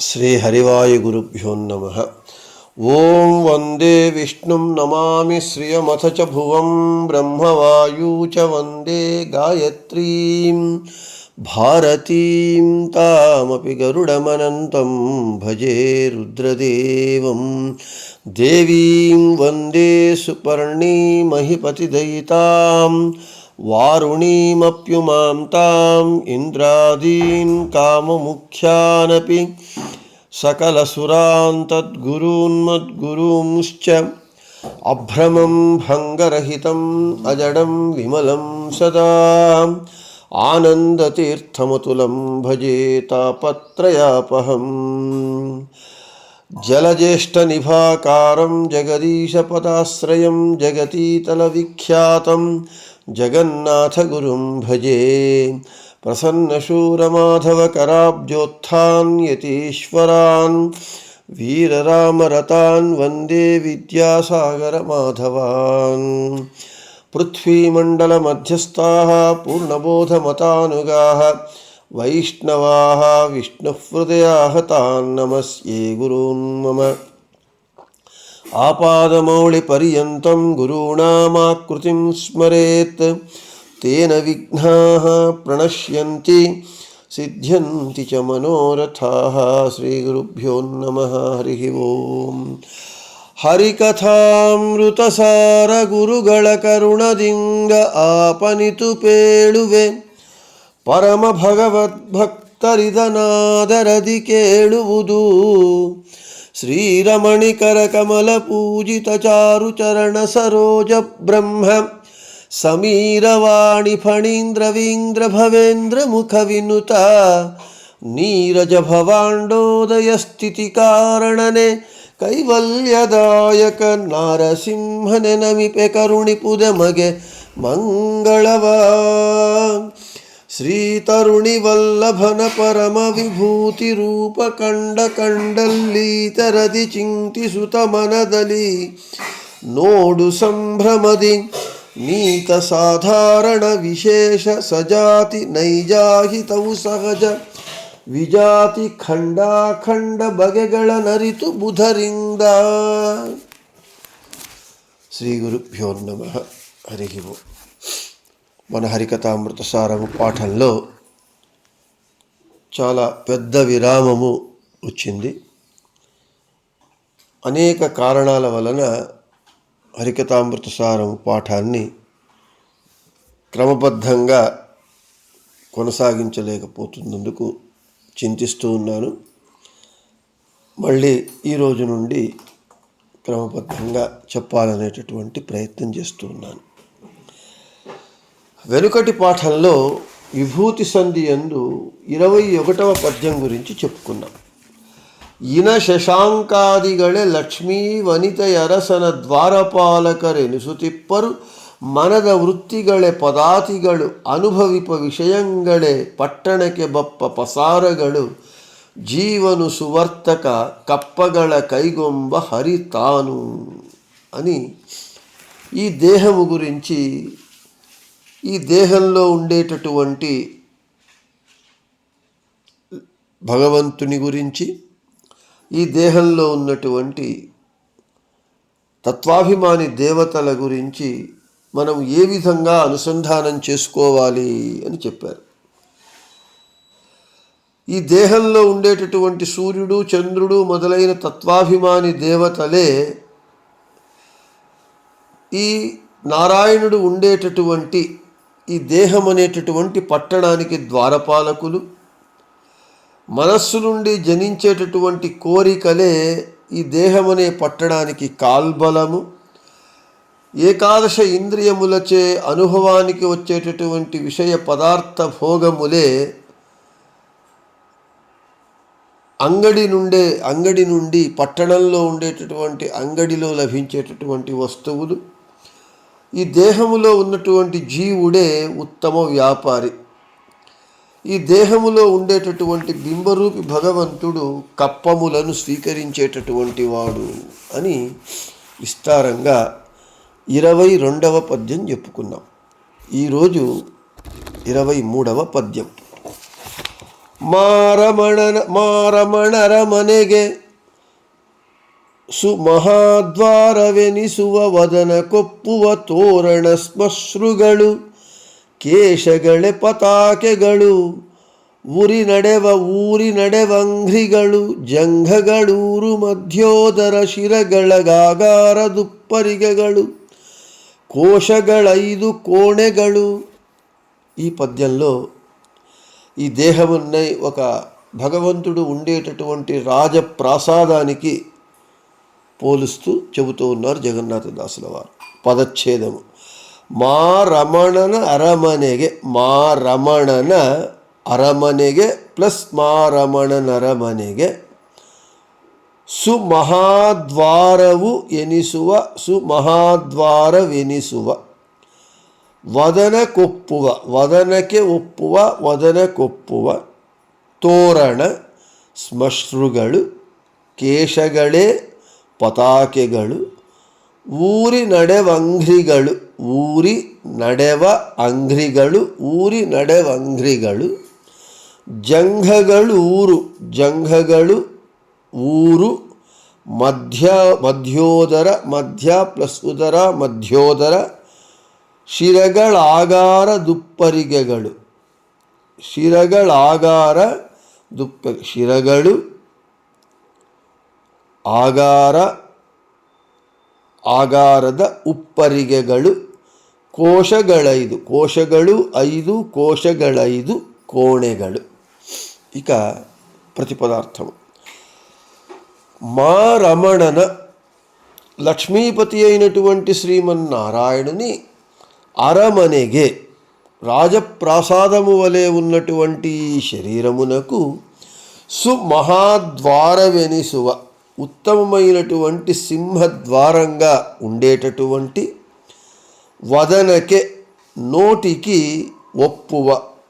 श्रीहरिवायुगुरुभ्यो नमः। ॐ वंदे विष्णुं नमामि श्रियमथ च भुवं ब्रह्मवायू च वंदे गायत्रीं। भारतीं तामपि गरुडमनन्तं भजे रुद्रदेवं। देवीं वंदे वारुणीमप्युमां ताम् इन्द्रादीन् काममुख्यानपि सकलसुरान् तद्गुरून्मद्गुरूंश्च अभ्रमं भङ्गरहितम् अजडं विमलं सदा आनन्दतीर्थमतुलं भजे तापत्रयापहम्। जलज्येष्ठनिभाकारं जगदीशपदाश्रयं जगतीतलविख्यातं जगन्नाथगुरुं भजे। प्रसन्नशूरमाधवकराब्जोत्थान् यतीश्वरान् वीररामरतान् वंदे विद्यासागरमाधवान्। पृथ्वीमण्डलमध्यस्थाः पूर्णबोधमतानुगाः। वैष्णवाः विष्णुहृदयाः तान् नमस्ये गुरून् मम। आपादमौलिपर्यन्तं गुरूणामाकृतिं स्मरेत् तेन विघ्नाः प्रणश्यन्ति सिद्ध्यन्ति च मनोरथाः श्रीगुरुभ्यो नमः हरिः ओम् ಹರಿಕಥಾಮೃತಸಾರ ಗುರುಗಳ ಕರುಣದಿಂದ ಆಪನಿತು ಪೇಳುವೆ ಪರಮ ಭಗವದ್ಭಕ್ತರಿದನಾದರದಿ ಕೇಳುವುದು ಶ್ರೀರಮಣಿಕರ ಕಮಲ ಪೂಜಿತ ಚಾರು ಚರಣ ಸರೋಜ ಬ್ರಹ್ಮ ಸಮೀರವಾಣಿ ಫಣೀಂದ್ರವೀಂದ್ರ ಭವೇಂದ್ರ ಮುಖ ವಿನುತ ನೀರಜ ಭವಾಂಡೋದಯ ಸ್ಥಿತಿ ಕಾರಣನೆ ಕೈವಲ್ಯದಾಯಕ ನಾರಸಿಂಹನೆ ನಮಿಪೆ ಕರುಣಿಪುದ ಮಗೆ ಮಂಗಳವ ಶ್ರೀತರುಣಿವಲ್ಲಭನ ಪರಮ ವಿಭೂತಿ ರೂಪ ಕಂಡ ಕಂಡಲ್ಲಿ ತರದಿ ಚಿಂತಿಸುತ ಮನದಲ್ಲಿ ನೋಡು ಸಂಭ್ರಮದಿ, ನೀತ ಸಾಧಾರಣ ವಿಶೇಷ ಸಜಾತಿ ನೈಜಾಹಿತವು ಸಹಜ, ವಿಜಾತಿ ಖಂಡಾಖಂಡ ಬಗೆಗಳ ನರಿತು ಬುಧರಿಂದ. ಶ್ರೀ ಗುರುಭ್ಯೋ ನಮಃ ಹರಿಗಿವು మన హరికథామృత సారము పాఠంలో చాలా పెద్ద విరామము వచ్చింది. అనేక కారణాల వలన హరికతామృతసారం పాఠాన్ని క్రమబద్ధంగా కొనసాగించలేకపోతున్నందుకు చింతిస్తూ ఉన్నాను. మళ్ళీ ఈ రోజు నుండి క్రమబద్ధంగా చెప్పాలనేటటువంటి ప్రయత్నం చేస్తూ ఉన్నాను. వెనుకటి పాఠంలో విభూతి సంధి ఎందు ఇరవై ఒకటవ పద్యం గురించి చెప్పుకున్నాం ఇన ಶಶಾಂಕಾದಿಗಳೇ ಲಕ್ಷ್ಮೀ ವನಿತೆಯರಸನ ದ್ವಾರಪಾಲಕರೆನಿಸುತ್ತಿಪ್ಪರು ಮನದ ವೃತ್ತಿಗಳೇ ಪದಾತಿಗಳು ಅನುಭವಿಪ ವಿಷಯಗಳೇ ಪಟ್ಟಣಕ್ಕೆ ಬಪ್ಪ ಪಸಾರಗಳು జీవను సువర్తక కప్పగల కైగొంబ హరితాను అని ఈ దేహము గురించి ఈ దేహంలో ఉండేటటువంటి భగవంతుని గురించి ఈ దేహంలో ఉన్నటువంటి తత్వాభిమాని దేవతల గురించి మనం ఏ విధంగా అనుసంధానం చేసుకోవాలి అని చెప్పారు. ఈ దేహంలో ఉండేటటువంటి సూర్యుడు చంద్రుడు మొదలైన తత్వాభిమాని దేవతలే ఈ నారాయణుడు ఉండేటటువంటి ఈ దేహం అనేటటువంటి పట్టణానికి ద్వారపాలకులు మనస్సు నుండి జనించేటటువంటి కోరికలే ఈ దేహమనే పట్టణానికి కాల్బలము. ఏకాదశ ఇంద్రియములచే అనుభవానికి వచ్చేటటువంటి విషయ పదార్థ భోగములే అంగడి నుండే అంగడి నుండి పట్టణంలో ఉండేటటువంటి అంగడిలో లభించేటటువంటి వస్తువులు. ఈ దేహములో ఉన్నటువంటి జీవుడే ఉత్తమ వ్యాపారి. ఈ దేహములో ఉండేటటువంటి బింబరూపి భగవంతుడు కప్పములను స్వీకరించేటటువంటి వాడు అని విస్తారంగా ఇరవై రెండవ పద్యం చెప్పుకున్నాం. ఈరోజు ఇరవై మూడవ పద్యం. మారమణ మారమణరమనగే ಸುಮಹಾದ್ವಾರವೆನಿಸುವ ವದನ ಕೊಪ್ಪುವ ತೋರಣ ಸ್ಮಶ್ರುಗಳು ಕೇಶಗಳೆ ಪತಾಕೆಗಳು ಉರಿ ನಡೆವ ಊರಿ ನಡೆವಂಘ್ರಿಗಳು ಜಂಘಗಳೂರು ಮಧ್ಯೋದರ ಶಿರಗಳಗಾಗಾರ ದುಪ್ಪರಿಗೆಗಳು కోశగళైదు కోణెగలు ఈ పద్యంలో ఈ దేహమున్నై ఒక భగవంతుడు ఉండేటటువంటి రాజప్రాసాదానికి పోలుస్తూ చెబుతూ ఉన్నారు జగన్నాథదాసుల వారు పదచ్ఛేదము. మా రమణನ ಅರಮನೆಗೆ ಮಾ రమణನ ಅರಮನೆಗೆ ಪ್ಲಸ್ ಮಾ ರಮಣನ ಅರಮನೆಗೆ ಸುಮಹಾದ್ವಾರವು ಎನಿಸುವ ಸುಮಹಾದ್ವಾರವೆನಿಸುವ ವದನಕ್ಕೊಪ್ಪುವ ವದನಕ್ಕೆ ಒಪ್ಪುವ ವದನಕ್ಕೊಪ್ಪುವ ತೋರಣ ಸ್ಮಶ್ರುಗಳು ಕೇಶಗಳೇ ಪತಾಕೆಗಳು, ಊರಿ ನಡೆವ ಅಂಘ್ರಿಗಳು ಊರಿ ನಡೆವ ಅಂಘ್ರಿಗಳು ಊರಿ ನಡೆವ ಅಂಘ್ರಿಗಳು ಜಂಘಗಳು ಊರು ಜಂಘಗಳು ಊರು, ಮಧ್ಯ, ಮಧ್ಯೋದರ ಮಧ್ಯ ಪ್ಲಸ್ ಉದರ ಮಧ್ಯೋದರ, ಶಿರಗಳಾಗಾರ ದುಪ್ಪರಿಗೆಗಳು, ಶಿರಗಳಾಗಾರ ದುಪ್ಪ, ಶಿರಗಳು ಆಗಾರ ಆಗಾರದ ಉಪ್ಪರಿಗೆಗಳು ಕೋಶಗಳೈದು ಕೋಶಗಳು ಐದು ಕೋಶಗಳೈದು ಕೋಣೆಗಳು ఇక ప్రతిపదార్థము మా రమణన లక్ష్మీపతి అయినటువంటి శ్రీమన్నారాయణుని అరమనెగే రాజప్రాసాదము వలె ఉన్నటువంటి ఈ శరీరమునకు సుమహాద్వారవెనిసువ ఉత్తమమైనటువంటి సింహద్వారంగా ఉండేటటువంటి వదనకే నోటికి ఒప్పువ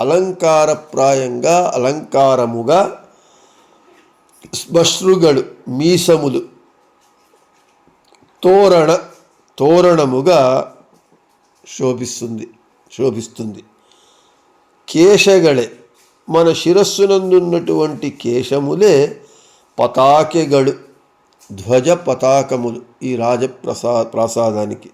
అలంకారప్రాయంగా అలంకారముగా స్మశ్రుగలు మీసములు తోరణ తోరణముగా శోభిస్తుంది శోభిస్తుంది. కేశగళే మన శిరస్సునందున్నటువంటి కేశములే పతాకెగడు ధ్వజ పతాకములు ఈ రాజప్రసా ప్రసాదానికి.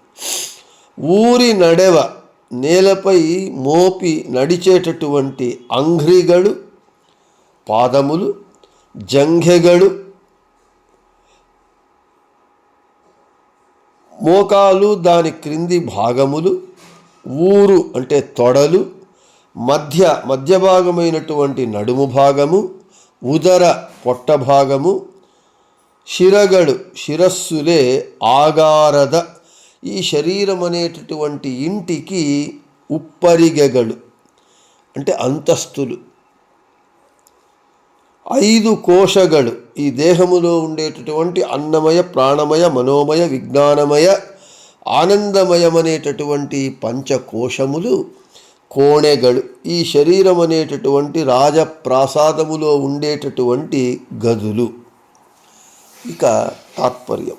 ఊరి నడెవ నేలపై మోపి నడిచేటటువంటి అంఘ్రిగడు పాదములు జంఘెగడు మోకాలు దాని క్రింది భాగములు ఊరు అంటే తొడలు మధ్య మధ్య భాగమైనటువంటి నడుము భాగము ఉదర పొట్ట భాగము శిరగడు శిరస్సులే ఆగారద. ఈ శరీరం అనేటటువంటి ఇంటికి ఉప్పరిగెగడు అంటే అంతస్తులు. ఐదు కోశగడు ఈ దేహములో ఉండేటటువంటి అన్నమయ ప్రాణమయ మనోమయ విజ్ఞానమయ ఆనందమయమనేటటువంటి పంచకోశములు కోణెగలు ఈ శరీరం అనేటటువంటి రాజప్రాసాదములో ఉండేటటువంటి గదులు. ఇక తాత్పర్యం.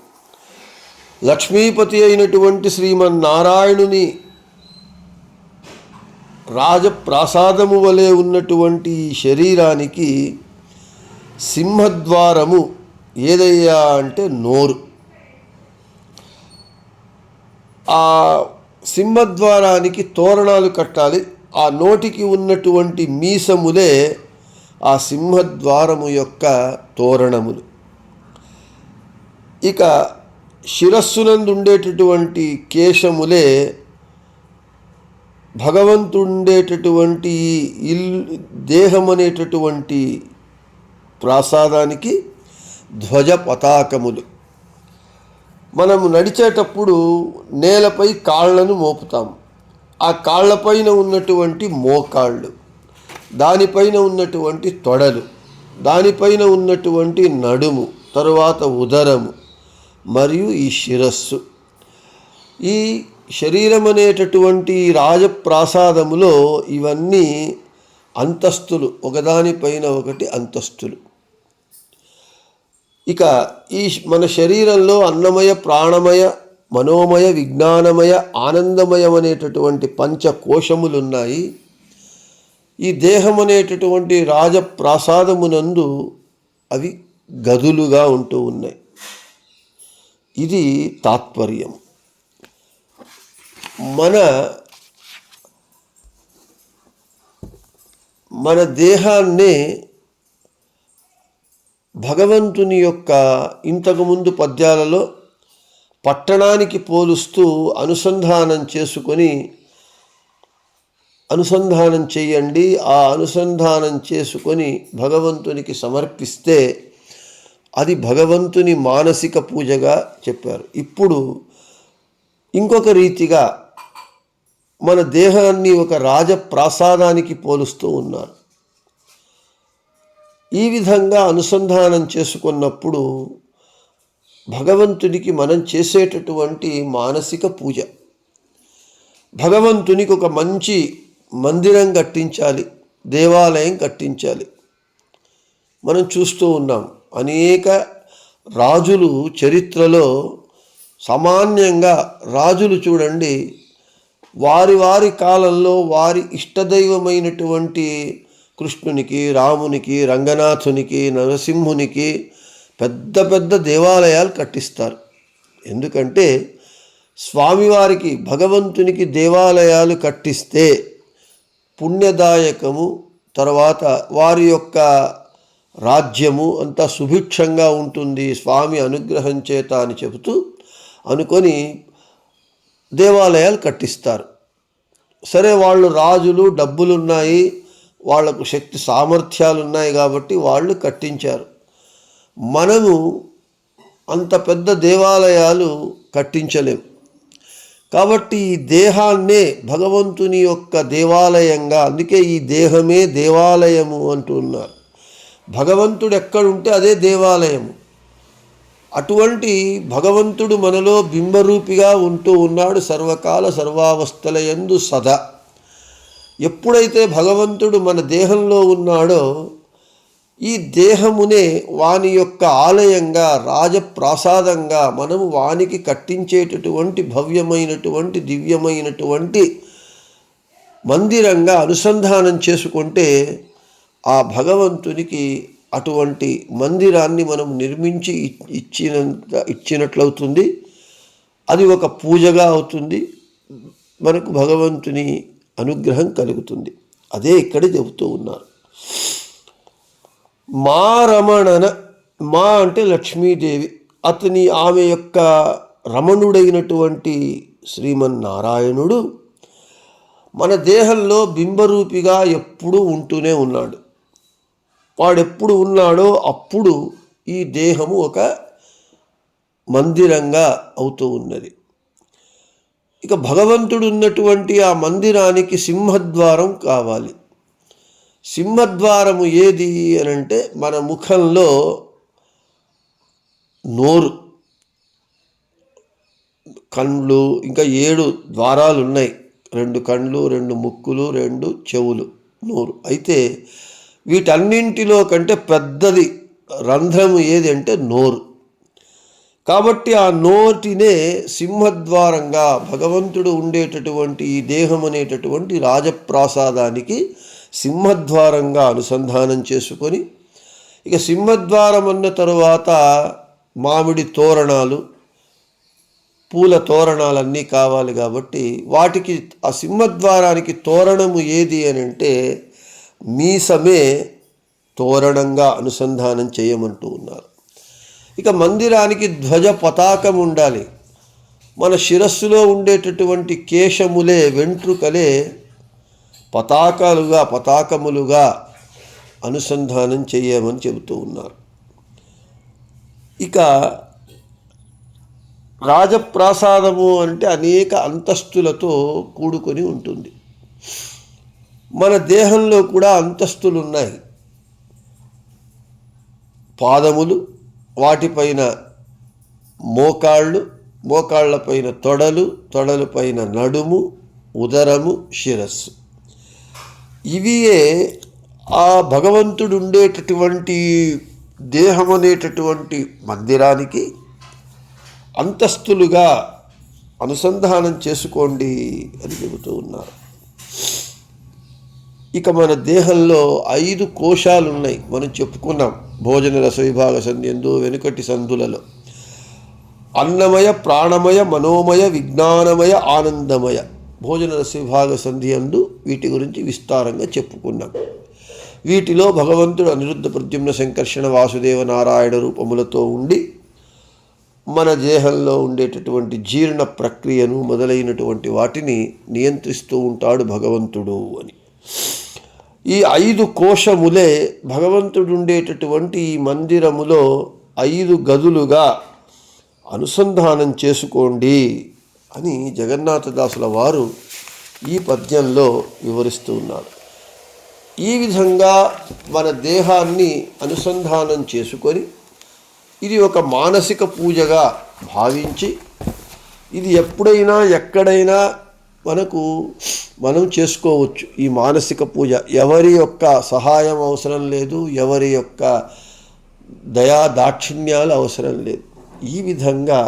లక్ష్మీపతి అయినటువంటి శ్రీమన్నారాయణుని రాజప్రాసాదము వలె ఉన్నటువంటి ఈ శరీరానికి సింహద్వారము ఏదయ్యా అంటే నోరు. ఆ సింహద్వారానికి తోరణాలు కట్టాలి. ఆ నోటికి ఉన్నటువంటి మీసములే ఆ సింహద్వారము యొక్క తోరణములు. ఇక శిరస్సునందు ఉండేటటువంటి కేశములే భగవంతుండేటటువంటి ఇల్లు దేహం అనేటటువంటి ప్రాసాదానికి ధ్వజ పతాకములు మనము నడిచేటప్పుడు నేలపై కాళ్ళను మోపుతాము ఆ కాళ్ళపైన ఉన్నటువంటి మోకాళ్ళు దానిపైన ఉన్నటువంటి తొడలు దానిపైన ఉన్నటువంటి నడుము తరువాత ఉదరము మరియు ఈ శిరస్సు. ఈ శరీరం అనేటటువంటి రాజప్రాసాదములో ఇవన్నీ అంతస్తులు ఒకదానిపైన ఒకటి అంతస్తులు. ఇక ఈ మన శరీరంలో అన్నమయ ప్రాణమయ మనోమయ విజ్ఞానమయ ఆనందమయం అనేటటువంటి పంచకోశములు ఉన్నాయి ఈ దేహం అనేటటువంటి రాజప్రాసాదమునందు అవి గదులుగా ఉంటూ ఉన్నాయి. ఇది తాత్పర్యం. మన మన దేహాన్నే భగవంతుని యొక్క ఇంతకుముందు పద్యాలలో పట్టణానికి పోలుస్తూ అనుసంధానం చేసుకొని అనుసంధానం చేయండి. ఆ అనుసంధానం చేసుకొని భగవంతునికి సమర్పిస్తే అది భగవంతుని మానసిక పూజగా చెప్పారు. ఇప్పుడు ఇంకొక రీతిగా మన దేహాన్ని ఒక రాజప్రాసాదానికి పోలుస్తూ ఉన్నారు. ఈ విధంగా అనుసంధానం చేసుకున్నప్పుడు భగవంతునికి మనం చేసేటటువంటి మానసిక పూజ. భగవంతునికి ఒక మంచి మందిరం కట్టించాలి దేవాలయం కట్టించాలి. మనం చూస్తూ ఉన్నాం. అనేక రాజులు చరిత్రలో సామాన్యంగా రాజులు చూడండి వారి వారి కాలంలో వారి ఇష్టదైవమైనటువంటి కృష్ణునికి రామునికి రంగనాథునికి నరసింహునికి పెద్ద పెద్ద దేవాలయాలు కట్టిస్తారు. ఎందుకంటే స్వామివారికి భగవంతునికి దేవాలయాలు కట్టిస్తే పుణ్యదాయకము తర్వాత వారి యొక్క రాజ్యము అంతా సుభిక్షంగా ఉంటుంది స్వామి అనుగ్రహం చేత అని చెబుతూ అనుకొని దేవాలయాలు కట్టిస్తారు. సరే వాళ్ళు రాజులు డబ్బులున్నాయి వాళ్ళకు శక్తి సామర్థ్యాలు ఉన్నాయి కాబట్టి వాళ్ళు కట్టించారు. మనము అంత పెద్ద దేవాలయాలు కట్టించలేం కాబట్టి ఈ దేహాన్నే భగవంతుని యొక్క దేవాలయంగా అందుకే ఈ దేహమే దేవాలయము అంటున్నారు. భగవంతుడు ఎక్కడుంటే అదే దేవాలయము. అటువంటి భగవంతుడు మనలో బింబరూపిగా ఉంటూ ఉన్నాడు సర్వకాల సర్వావస్థల యందు సదా. ఎప్పుడైతే భగవంతుడు మన దేహంలో ఉన్నాడో ఈ దేహమునే వాని యొక్క ఆలయంగా రాజప్రాసాదంగా మనము వానికి కట్టించేటటువంటి భవ్యమైనటువంటి దివ్యమైనటువంటి మందిరంగా అనుసంధానం చేసుకుంటే ఆ భగవంతునికి అటువంటి మందిరాన్ని మనం నిర్మించి ఇచ్చినంత ఇచ్చినట్లవుతుంది. అది ఒక పూజగా అవుతుంది. మనకు భగవంతుని అనుగ్రహం కలుగుతుంది. అదే ఇక్కడ చెబుతూ ఉన్నారు. మా రమణన మా అంటే లక్ష్మీదేవి. అతని ఆమె యొక్క రమణుడైనటువంటి శ్రీమన్నారాయణుడు మన దేహంలో బింబరూపిగా ఎప్పుడూ ఉంటూనే ఉన్నాడు. వాడెప్పుడు ఉన్నాడో అప్పుడు ఈ దేహము ఒక మందిరంగా అవుతూ ఉన్నది. ఇక భగవంతుడు ఉన్నటువంటి ఆ మందిరానికి సింహద్వారం కావాలి. సింహద్వారము ఏది అని అంటే మన ముఖంలో నోరు కళ్ళు ఇంకా ఏడు ద్వారాలు ఉన్నాయి రెండు కళ్ళు రెండు ముక్కులు రెండు చెవులు నోరు. అయితే వీటన్నింటిలో కంటే పెద్దది రంధ్రము ఏది అంటే నోరు. కాబట్టి ఆ నోటినే సింహద్వారంగా భగవంతుడు ఉండేటటువంటి ఈ దేహం అనేటటువంటి రాజప్రాసాదానికి సింహద్వారంగా అనుసంధానం చేసుకొని ఇక సింహద్వారం అన్న తరువాత మామిడి తోరణాలు పూల తోరణాలన్నీ కావాలి కాబట్టి వాటికి ఆ సింహద్వారానికి తోరణము ఏది అని అంటే మీసమే తోరణంగా అనుసంధానం చేయమంటూ ఉన్నారు. ఇక మందిరానికి ధ్వజ పతాకం ఉండాలి. మన శిరస్సులో ఉండేటటువంటి కేశములే వెంట్రుకలే పతాకాలుగా పతాకములుగా అనుసంధానం చేయమని చెబుతూ ఉన్నారు. ఇక రాజప్రాసాదము అంటే అనేక అంతస్తులతో కూడుకొని ఉంటుంది. మన దేహంలో కూడా అంతస్తులు ఉన్నాయి పాదములు వాటిపైన మోకాళ్ళు మోకాళ్ళపైన తొడలు తొడలపైన నడుము ఉదరము శిరస్సు. ఇవియే ఆ భగవంతుడు ఉండేటటువంటి దేహం అనేటటువంటి మందిరానికి అంతస్తులుగా అనుసంధానం చేసుకోండి అని చెబుతూ ఉన్నారు. ఇక మన దేహంలో ఐదు కోశాలు ఉన్నాయి మనం చెప్పుకున్నాం భోజన రస విభాగ సంధి వెనుకటి సంధులలో అన్నమయ ప్రాణమయ మనోమయ విజ్ఞానమయ ఆనందమయ భోజన రస విభాగ సంధి అందు వీటి గురించి విస్తారంగా చెప్పుకున్నాం. వీటిలో భగవంతుడు అనిరుద్ధ ప్రద్యుమ్న సంకర్షణ వాసుదేవ నారాయణ రూపములతో ఉండి మన దేహంలో ఉండేటటువంటి జీర్ణ ప్రక్రియను మొదలైనటువంటి వాటిని నియంత్రిస్తూ ఉంటాడు భగవంతుడు అని. ఈ ఐదు కోశములే భగవంతుడు ఉండేటటువంటి ఈ మందిరములో ఐదు గదులుగా అనుసంధానం చేసుకోండి అని జగన్నాథదాసుల వారు ఈ పద్యంలో వివరిస్తూ ఉన్నారు. ఈ విధంగా మన దేహాన్ని అనుసంధానం చేసుకొని ఇది ఒక మానసిక పూజగా భావించి ఇది ఎప్పుడైనా ఎక్కడైనా మనకు మనం చేసుకోవచ్చు. ఈ మానసిక పూజ ఎవరి యొక్క సహాయం అవసరం లేదు ఎవరి యొక్క దయా దాక్షిణ్యాలు అవసరం లేదు. ఈ విధంగా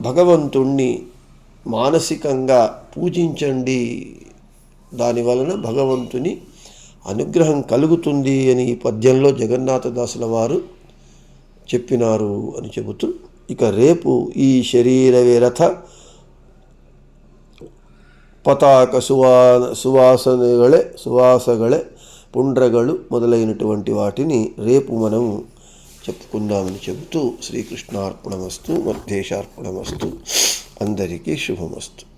భగవంతుణ్ణి మానసికంగా పూజించండి. దాని వలన భగవంతుని అనుగ్రహం కలుగుతుంది అని ఈ పద్యంలో జగన్నాథదాసుల వారు చెప్పినారు అని చెబుతూ ఇక రేపు ఈ శరీర విరథ పతాక సువా సువాసనగలే సువాసగలే పుండ్రగలు మొదలైనటువంటి వాటిని రేపు మనం చెప్పుకుందామని చెబుతూ శ్రీకృష్ణార్పణమస్తు మధ్యేశార్పణమస్తు అందరికీ శుభమస్తు.